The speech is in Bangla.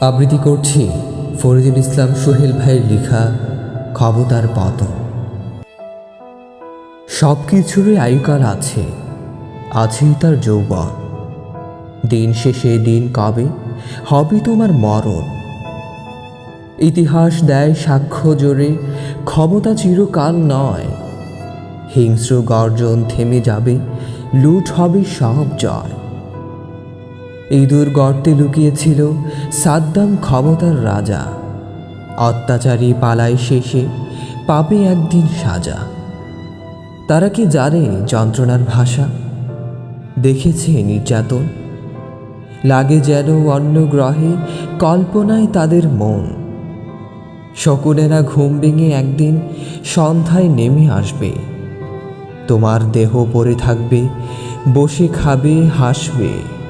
আবৃত্তি করছি ফরিদুল ইসলাম সোহেল ভাইয়ের লেখা ক্ষমতার পতন। সব কিছুরই আয়ুকাল আছে, আছেই তার যৌবন। দিন শেষে দিন কবে, হবে তোমার মরণ। ইতিহাস দেয় সাক্ষ্য জোরে, ক্ষমতা চিরকাল নয়। হিংস্র গর্জন থেমে যাবে, লুট হবে সব জয়। ইঁদুর গর্তে লুকিয়েছিল সাদ্দাম ক্ষমতার রাজা। অত্যাচারী পালায় শেষে পাবে একদিন সাজা। তারা কি জানে যন্ত্রণার ভাষা? দেখেছে নির্যাতন। লাগে যেন অন্য গ্রহে কল্পনায় তাদের মন। শকুনেরা ঘুম ভেঙে একদিন সন্ধ্যায় নেমে আসবে। তোমার দেহ পড়ে থাকবে, বসে খাবে, হাসবে।